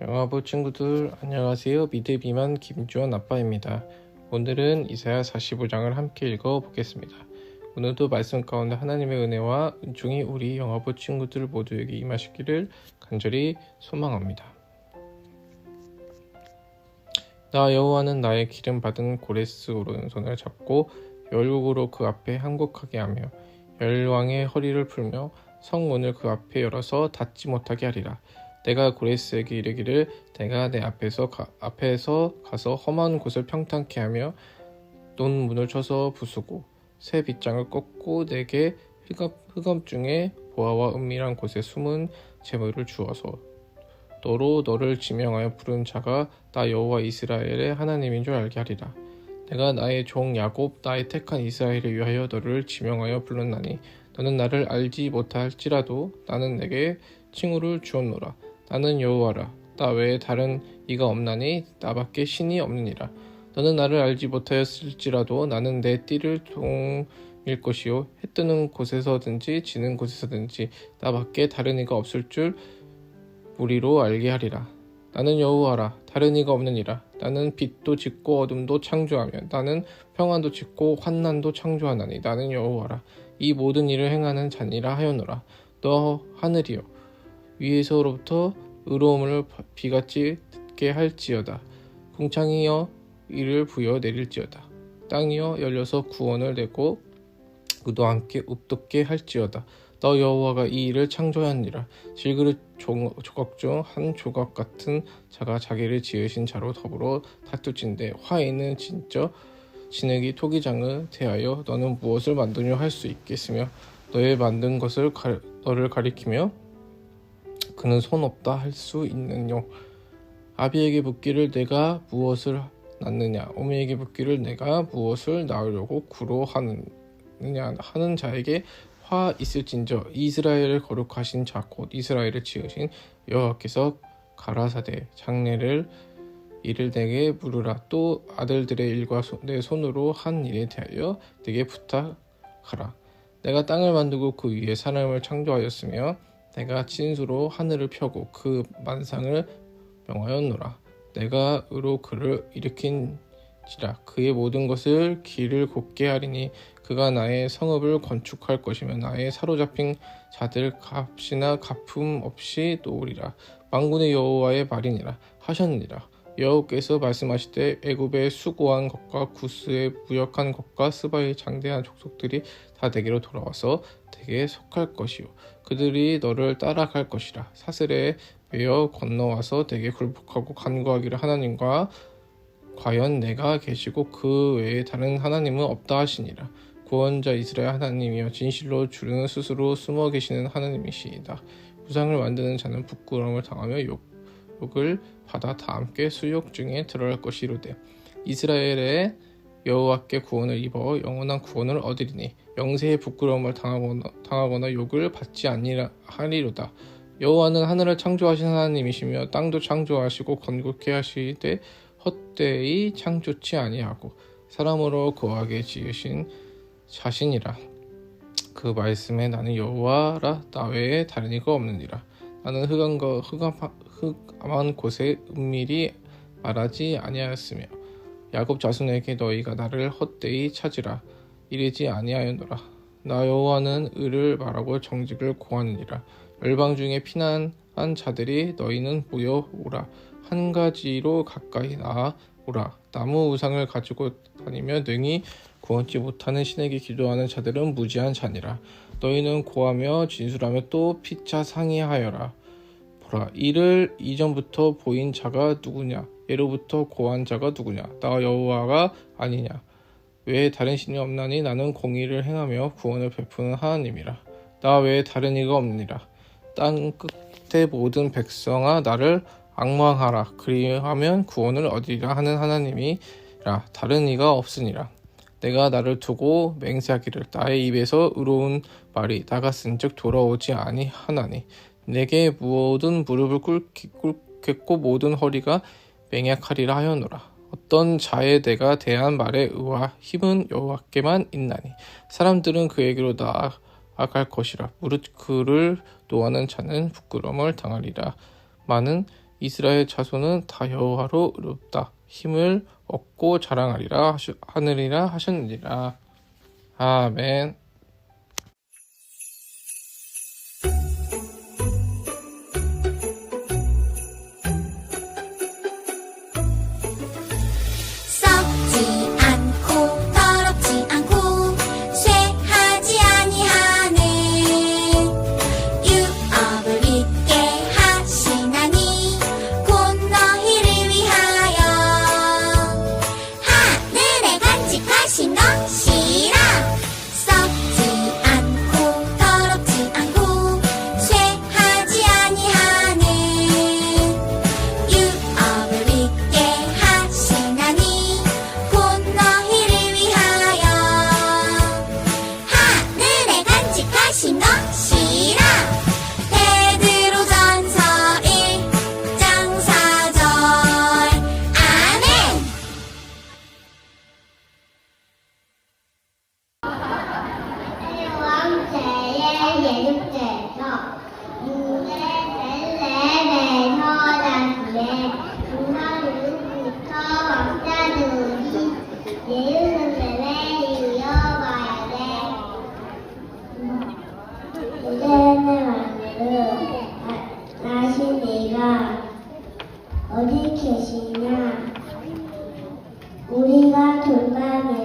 영화부 친구들 안녕하세요. 미드비만 김주원 아빠입니다. 오늘은 이사야 45장을 함께 읽어 보겠습니다. 오늘도 말씀 가운데 하나님의 은혜와 은총이 우리 영화부 친구들 모두에게 임하시기를 간절히 소망합니다. 나 여호와는 나의 기름 받은 고레스 오른손을 잡고 열국으로 그 앞에 항복하게 하며 열왕의 허리를 풀며 성문을 그 앞에 열어서 닫지 못하게 하리라. 내가 고레스에게 이르기를 내가 내 앞에서 가, 앞에서 가서 험한 곳을 평탄케 하며 논 문을 쳐서 부수고 새 빗장을 꺾고 내게 흑암, 흑암 중에 보아와 은밀한 곳에 숨은 재물을 주어서 너로 너를 지명하여 부른 자가 나 여호와 이스라엘의 하나님인 줄 알게 하리라. 내가 나의 종 야곱 나의 택한 이스라엘을 위하여 너를 지명하여 불렀나니 너는 나를 알지 못할지라도 나는 내게 칭호를 주었노라. 나는 여호와라. 나 외에 다른 이가 없나니 나밖에 신이 없느니라. 너는 나를 알지 못하였을지라도 나는 내 띠를 동일 것이요 해 뜨는 곳에서든지 지는 곳에서든지 나밖에 다른 이가 없을 줄 무리로 알게 하리라. 나는 여호와라 다른 이가 없느니라. 나는 빛도 짓고 어둠도 창조하며 나는 평안도 짓고 환난도 창조하나니 나는 여호와라. 이 모든 일을 행하는 자니라 하였노라. 너 하늘이여 위에서로부터 의로움을 비같이 듣게 할지어다. 궁창이여 이를 부여 내릴지어다. 땅이여 열려서 구원을 내고 그도 함께 웃돋게 할지어다. 너 여호와가 이 일을 창조하니라. 질그릇 조각 중 한 조각 같은 자가 자기를 지으신 자로 더불어 다툴진데 화에는 진짜 진흙이 토기장을 대하여 너는 무엇을 만드냐 할 수 있겠으며 너의 만든 것을 가, 너를 가리키며 그는 손 없다 할 수 있느뇨 아비에게 묻기를 내가 무엇을 낳느냐? 오미에게 묻기를 내가 무엇을 낳으려고 구로하느냐? 하는 자에게 화 있을진저 이스라엘을 거룩하신 자 곧 이스라엘을 지으신 여호와께서 가라사대 장례를 이를 내게 물으라. 또 아들들의 일과 내 손으로 한 일에 대하여 내게 부탁하라. 내가 땅을 만들고 그 위에 사람을 창조하였으며 내가 진수로 하늘을 펴고 그 만상을 명하였노라. 내가 의로 그를 일으킨지라. 그의 모든 것을 길을 곱게 하리니 그가 나의 성읍을 건축할 것이며 나의 사로잡힌 자들 값이나 갚음 없이 놓으리라. 망군의 여호와의 말이니라 하셨느니라 여호께서 말씀하시되 애굽의 수고한 것과 구스의 무역한 것과 스바의 장대한 족속들이 다 내게로 돌아와서 대게 속할 것이요. 그들이 너를 따라갈 것이라. 사슬에 매어 건너와서 대게 굴복하고 간구하기를 하나님과 과연 내가 계시고 그 외에 다른 하나님은 없다 하시니라. 구원자 이스라엘 하나님이여 진실로 주는 스스로 숨어 계시는 하나님이시이다. 우상을 만드는 자는 부끄러움을 당하며 욕, 욕 을 받아 다 함께 수욕 중에 들어갈 것이로되 이스라엘의 여호와께 구원을 입어 영원한 구원을 얻으리니 영세의 부끄러움을 당하거나, 당하거나 욕을 받지 아니라 하리로다. 여호와는 하늘을 창조하신 하나님이시며 땅도 창조하시고 건국케 하시되 헛되이 창조치 아니하고 사람으로 거하게 지으신 자신이라. 그 말씀에 나는 여호와라 나 외에 다른 이가 없느니라. 나는 흑암과 흑암, 흑암한 곳에 은밀히 말하지 아니하였으며 야곱 자손에게 너희가 나를 헛되이 찾으라. 이르지 아니하였노라. 나 여호와는 의를 말하고 정직을 고하느니라. 열방 중에 피난한 자들이 너희는 모여 오라. 한 가지로 가까이 나아 오라. 나무 우상을 가지고 다니며 능히 구원치 못하는 신에게 기도하는 자들은 무지한 자니라 너희는 고하며 진술하며 또 피차 상의하여라. 보라 이를 이전부터 보인 자가 누구냐? 예로부터 고한 자가 누구냐? 나 여호와가 아니냐? 왜 다른 신이 없나니 나는 공의를 행하며 구원을 베푸는 하나님이라. 나 외에 다른 이가 없느니라. 땅 끝에 모든 백성아 나를 악망하라. 그리하면 구원을 얻으리라 하는 하나님이라. 다른 이가 없으니라 내가 나를 두고 맹세하기를 나의 입에서 의로운 말이 나갔은즉 돌아오지 아니하나니 내게 모든 무릎을 꿇겠고 모든 허리가 맹약하리라 하였노라. 어떤 자의 내가 대한 말의 의와 힘은 여호와께만 있나니 사람들은 그에게로 나아갈 것이라 무릇 그를 노하는 자는 부끄러움을 당하리라. 많은 이스라엘 자손은 다 여호와로 의롭다 힘을 얻고 자랑하리라 하시, 하느리라 하셨느니라. 아멘 thượng ba về